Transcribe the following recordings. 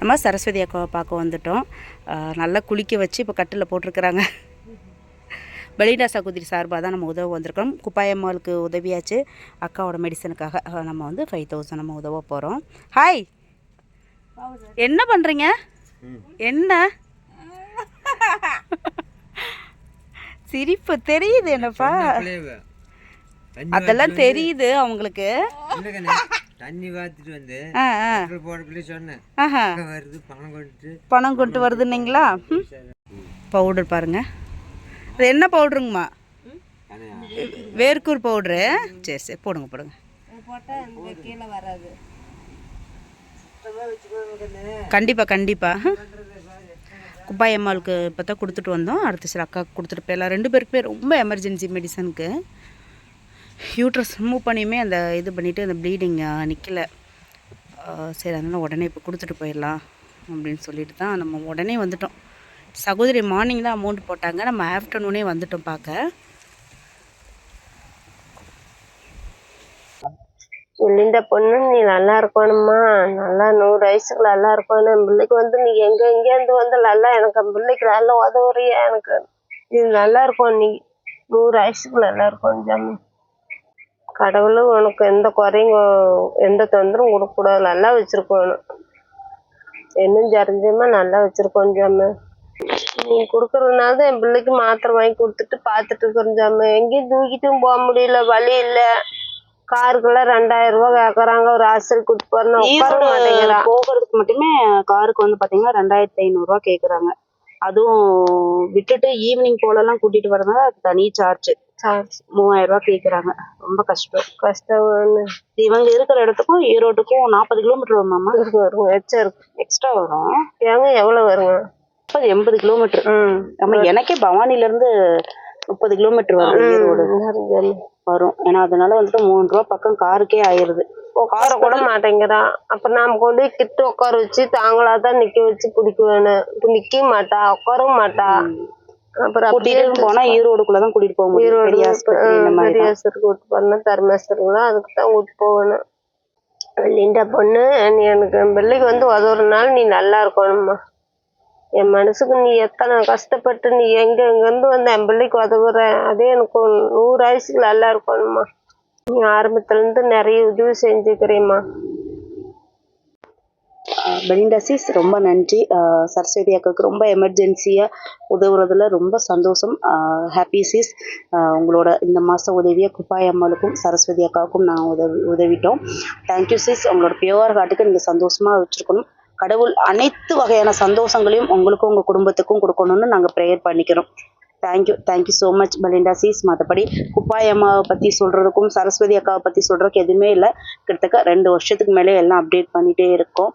நம்ம சரஸ்வதி அக்காவை பார்க்க வந்துட்டோம். நல்லா குளிக்க வச்சு இப்போ கட்டில் போட்டிருக்கிறாங்க. பெலிடா சகோதரி சார்பாக தான் நம்ம உதவ வந்திருக்கோம் குப்பாயம்மாளுக்கு உதவியாச்சு. அக்காவோட மெடிசனுக்காக நம்ம வந்து ஃபைவ் தௌசண்ட் நம்ம உதவ போகிறோம் ஹாய் என்ன பண்ணுறீங்க என்ன? சிரிப்பு தெரியுது என்னப்பா? அதெல்லாம் தெரியுது அவங்களுக்கு. தண்ணி பார்த்துட்டு வந்து போடக்குள்ளே சொன்னேன். வருது பணம் கொடுத்து பணம் கொண்டு வருதுன்னீங்களா? பவுடர் பாருங்க. அது என்ன பவுடருங்கம்மா? வேர்க்கூர் பவுட்ரு. சரி சரி போடுங்க போடுங்க. கண்டிப்பாக கண்டிப்பாக குப்பாய் அம்மாளுக்கு இப்போ தான் கொடுத்துட்டு வந்தோம். அடுத்த சில அக்காவுக்கு கொடுத்துட்டு போயிடலாம். ரெண்டு பேருக்குமே ரொம்ப எமர்ஜென்சி மெடிசனுக்கு யூட்ரஸ் ரிமூவ் பண்ணியுமே அந்த இது பண்ணிவிட்டு அந்த ப்ளீடிங் நிற்கல சரி அதனால் உடனே இப்போ கொடுத்துட்டு போயிடலாம் அப்படின்னு சொல்லிட்டு தான் நம்ம உடனே வந்துட்டோம். சகோதரி மார்னிங் தான் அமௌண்ட் போட்டாங்க. நம்ம ஆஃப்டர்நூனே வந்துட்டோம் பார்க்க இந்த பொண்ணு நீ நல்லா இருக்கணும்மா. நல்லா நூறு வயசுக்கு நல்லா இருக்கணும். என் பிள்ளைக்கு வந்து நீ எங்க எங்கேருந்து வந்து நல்லா எனக்கு என் பிள்ளைக்கு நல்லா உதவுறியா எனக்கு? இது நல்லா இருக்கும். நீ நூறு வயசுக்கு நல்லா இருக்கும் ஜாமி கடவுளும் உனக்கு எந்த குறையும் எந்த தொந்தரவும் கொடுக்கக்கூடாது நல்லா வச்சிருக்கணும். என்னும் ஜரிஞ்சமா நல்லா வச்சிருக்கோம் ஜாமி. நீ கொடுக்கறதுனால தான் என் பிள்ளைக்கு மாத்திரை வாங்கி கொடுத்துட்டு பார்த்துட்டு இருக்கிறேன் ஜாமி. எங்கேயும் தூக்கிட்டும் போக முடியல வழி இல்லை. காருக்கெல்லாம் ரெண்டாயிரம் ரூபாய் கேக்குறாங்க. ஒரு ஹாஸ்டல் கூட்டு போறேன்னு உட்கார மாட்டேங்கிறான் போகிறதுக்கு மட்டுமே காருக்கு வந்து பார்த்தீங்கன்னா ரெண்டாயிரத்தி ஐநூறுரூவா கேட்குறாங்க அதுவும் விட்டுட்டு ஈவினிங் போலலாம் கூட்டிகிட்டு வரதுனால அது தனி சார்ஜ் மூவாயிரம் ரூபாய் கேட்குறாங்க ரொம்ப கஷ்டம். கஷ்டம் இவங்க இருக்கிற இடத்துக்கும் ஈரோட்டுக்கும் நாற்பது கிலோமீட்டர் வருமாமா இருக்கு வருங்க எச்சம் இருக்கு. எக்ஸ்ட்ரா வரும். ஏங்க எவ்வளவு வருங்க? முப்பது எண்பது கிலோமீட்டர் நம்ம எனக்கே பவானில இருந்து முப்பது கிலோமீட்டர் வரும் ஈரோடு. வரும். ஏன்னா அதனால வந்துட்டு மூணு ரூபா பக்கம் காருக்கே ஆயிருது. உட்கார கூட மாட்டேங்கிறான் அப்ப நாம கொண்டு கிட்ட உட்கார வச்சு தாங்களா தான் நிக்க வச்சு பிடிக்க வேணும் இப்ப நிக்க மாட்டா உட்காரவும் மாட்டா. அப்புறம் அப்படியே போனா ஈரோடுக்குள்ள தான் கூட்டிட்டு போக முடியும். ஈரோடு பெரிய ஆஸ்பத்திரி இந்த மாதிரி பெரிய ஆஸ்பத்திரி கூட்டு போறேன்னா தர்மேஸ்வரங்களா அதுக்கு தான் கூட்டு போகணும் லிண்டா பொண்ணு நீ எனக்கு என் பிள்ளைக்கு வந்து உதவுறதுனால நீ நல்லா இருக்கணும்மா. என் மனசுக்கு நீ எத்தனை கஷ்டப்பட்டு நீ எங்க எங்கேருந்து வந்து என் பிள்ளைக்கு உதவுற? அதே எனக்கு நூறு வயசுக்கு நல்லா இருக்கணும்மா. நீ ஆரம்பத்துல இருந்து நிறைய உதவி செஞ்சுக்கிறேம்மா பெலிண்டாசிஸ் ரொம்ப நன்றி. சரஸ்வதி அக்காவுக்கு ரொம்ப எமர்ஜென்சியாக உதவுறதுல ரொம்ப சந்தோஷம். Happy sis. உங்களோட இந்த மாத உதவியை குப்பாய் அம்மாளுக்கும் சரஸ்வதி அக்காவுக்கும் நான் உதவி உதவிட்டோம். தேங்க்யூ சிஸ் உங்களோட பியோர் ஹார்ட்டுக்கு நீங்கள் சந்தோஷமாக வச்சுருக்கணும். கடவுள் அனைத்து வகையான சந்தோஷங்களையும் உங்களுக்கும் உங்கள் குடும்பத்துக்கும் கொடுக்கணும்னு நாங்கள் ப்ரேயர் பண்ணிக்கிறோம். Thank you thank you so much Belinda sis மற்றபடி குப்பாய் அம்மாவை பற்றி சொல்கிறதுக்கும் சரஸ்வதி அக்காவை பற்றி சொல்கிறதுக்கு எதுவுமே இல்லை. கிட்டத்தட்ட ரெண்டு வருஷத்துக்கு மேலே எல்லாம் அப்டேட் பண்ணிகிட்டே இருக்கோம்.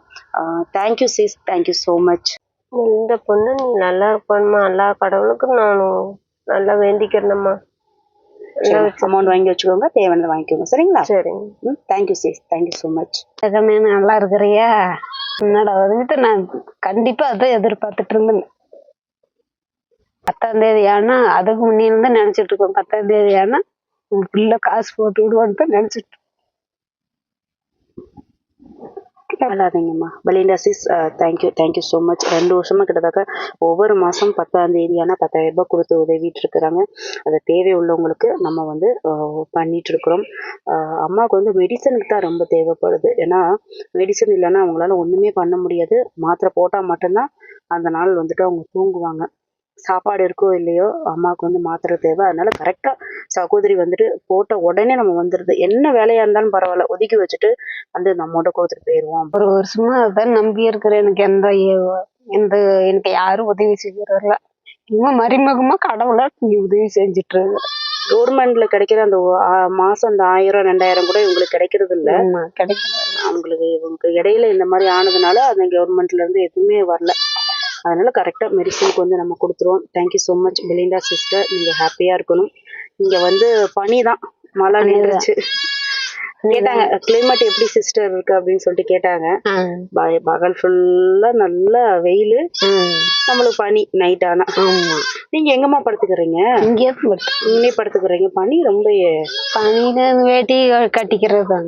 Thank you sis thank you so much இந்த பொண்ணு நீ நல்லா இருக்கணும்மா எல்லா கடவுளுக்கும் நான் நல்லா வேண்டிக்கிறேனம்மா. அமௌண்ட் வாங்கி வச்சுக்கோங்க. தேவையானதை வாங்கிக்கோங்க. சரிங்களா? சரிங்க. ம் thank you sis thank you so much ஜெகமே நல்லா இருக்கிறியா? என்னடா வந்துட்டு நான் கண்டிப்பா அதான் எதிர்பார்த்துட்டு இருந்தேன். பத்தாம் தேதி ஆனா அதுக்கு முன்னிருந்து நினைச்சிட்டு இருக்கோம். பத்தாம் தேதி ஆனா உங்க பிள்ளை காசு போட்டு விடுவான்னு தான் நினைச்சிட்டு அல்லாதீங்கம்மா Belinda sis thank you thank you so much ரெண்டு வருஷமாக கிட்டத்தட்ட ஒவ்வொரு மாதம் பத்தாம் தேதியான பத்தாயிரம் ரூபாய் கொடுத்து உதவிட்டு இருக்கிறாங்க அது தேவை உள்ளவங்களுக்கு நம்ம வந்து uh, அஹ், பண்ணிட்டு இருக்கிறோம் uh, அம்மாவுக்கு வந்து மெடிசனுக்கு தான் ரொம்ப தேவைப்படுது. ஏன்னா மெடிசன் இல்லைன்னா அவங்களால ஒன்றுமே பண்ண முடியாது. மாத்திரை போட்டால் மட்டும்தான் அந்த நாள் வந்துட்டு அவங்க தூங்குவாங்க. சாப்பாடு இருக்கோ இல்லையோ அம்மாவுக்கு வந்து மாத்திரை தேவை. அதனால கரெக்டாக சகோதரி வந்துட்டு போட்ட உடனே நம்ம வந்துடுது என்ன வேலையாக இருந்தாலும் பரவாயில்ல. ஒதுக்கி வச்சுட்டு வந்து நம்மோட கொடுத்துட்டு போயிடுவோம் ஒரு வருஷமா அதான் நம்பி இருக்கிறேன். எனக்கு எந்த எந்த எனக்கு யாரும் உதவி செய்யறதில்ல இன்னும் மருமகமா கடவுளா நீ உதவி செஞ்சுட்டு இருக்க கவர்மெண்ட்ல கிடைக்கிற அந்த மாசம் அந்த ஆயிரம் ரெண்டாயிரம் கூட இவங்களுக்கு கிடைக்கிறது இல்ல. ஆமா, கிடைக்குது அவங்களுக்கு இவங்க இடையில இந்த மாதிரி ஆனதுனால அந்த கவர்மெண்ட்ல இருந்து எதுவுமே வரல. அதனால கரெக்டா மெடிசனுக்கு வந்து நம்ம கொடுத்துருவோம். Thank you so much Belinda sister நீங்க ஹாப்பியா இருக்கணும். இங்க வந்து பனி தான். மழை நின்றுச்சு. கேட்டாங்க கிளைமேட் எப்படி சிஸ்டர் இருக்கு அப்படின்னு சொல்லிட்டு கேட்டாங்க. பகல் ஃபுல்லா நல்ல வெயில். நம்மளுக்கு பனி நைட் ஆனா. நீங்க எங்கம்மா படுத்துக்கிறீங்க? இங்கே இங்கே படுத்துக்கிறீங்க. பனி ரொம்ப பனியில வேட்டி கட்டிக்கிறது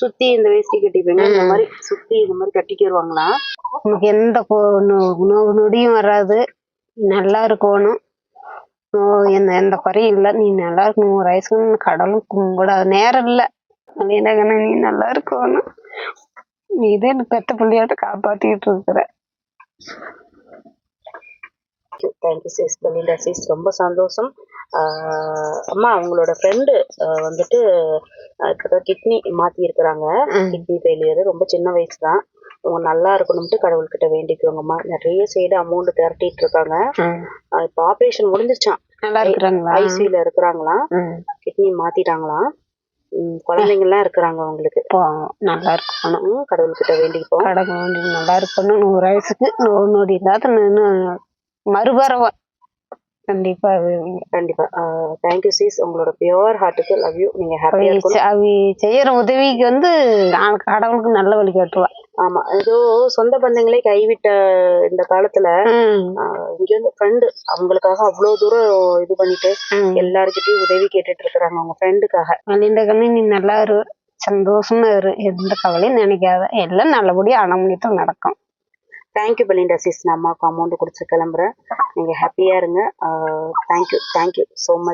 சுத்தி இந்த வேஷ்டி கட்டிப்பீங்க. இந்த மாதிரி சுத்தி இந்த மாதிரி கட்டிக்கிடுவாங்களா உனக்கு எந்த நோவு நொடியும் வராது. நல்லா இருக்கணும். எந்த எந்த குறையும் இல்லை. நீ நல்லா இருக்கணும். நூறு வயசுக்கு கடவுளும் கும்பிடாத நேரம் இல்லை. கண்ணு நீ நல்லா இருக்கணும். நீ இதே எனக்கு பெத்த பிள்ளையாட்ட காப்பாத்திட்டு இருக்கிற. தேங்க்யூ சிஸ் பலிண்டா சிஸ் ரொம்ப சந்தோஷம். அம்மா அவங்களோட ஃப்ரெண்டு வந்துட்டு இப்போதான் கிட்னி மாற்றி இருக்கிறாங்க கிட்னி ஃபெயிலியர் ரொம்ப சின்ன வயசு தான். அவங்க நல்லா இருக்கணும்ட்டு கடவுள்கிட்ட வேண்டிக்கிறோங்கம்மா. நிறைய சைடு அமௌண்ட் திரட்டிட்டு இருக்காங்க இப்போ ஆப்ரேஷன் முடிஞ்சிருச்சான் நல்லா இருக்கிறாங்களா? ஐசியூல இருக்கிறாங்களாம் ம். கிட்னி மாத்திட்டாங்களாம் ம், குழந்தைங்கலாம் இருக்கிறாங்க அவங்களுக்கு. நல்லா இருக்கணும். ம், கடவுள்கிட்ட வேண்டிப்போம். கடவுள் நல்லா இருக்கணும். நூறு வயசுக்கு நோவு நொடி இல்லாத மறுபறவை. கண்டிப்பா கண்டிப்பா. தேங்க்யூ சிஸ் உங்களோட பியோர் ஹார்ட்டுக்கு லவ் யூ நீங்க ஹாப்பியா அவி செய்யற உதவிக்கு வந்து நான் கடவுளுக்கு நல்ல வழி காட்டுவா. ஆமா ஏதோ சொந்த பந்தங்களே கைவிட்ட இந்த காலத்துல இங்க வந்து ஃப்ரெண்டு அவங்களுக்காக அவ்வளவு தூரம் இது பண்ணிட்டு. எல்லாருக்கிட்டையும் உதவி கேட்டுட்டு இருக்கிறாங்க அவங்க ஃப்ரெண்டுக்காக மலிந்த கண்ணு நீ நல்லா இரு சந்தோஷமா இரு எந்த கவலையும் நினைக்காத. எல்லாம் நல்லபடியா அனமணிட்டு நடக்கும். தேங்க்யூ பெலிண்டா சிஸ் நான் அம்மாவுக்கு அமௌண்ட் கொடுத்து கிளம்புறேன். நீங்க ஹாப்பியா இருங்க. Thank you thank you so much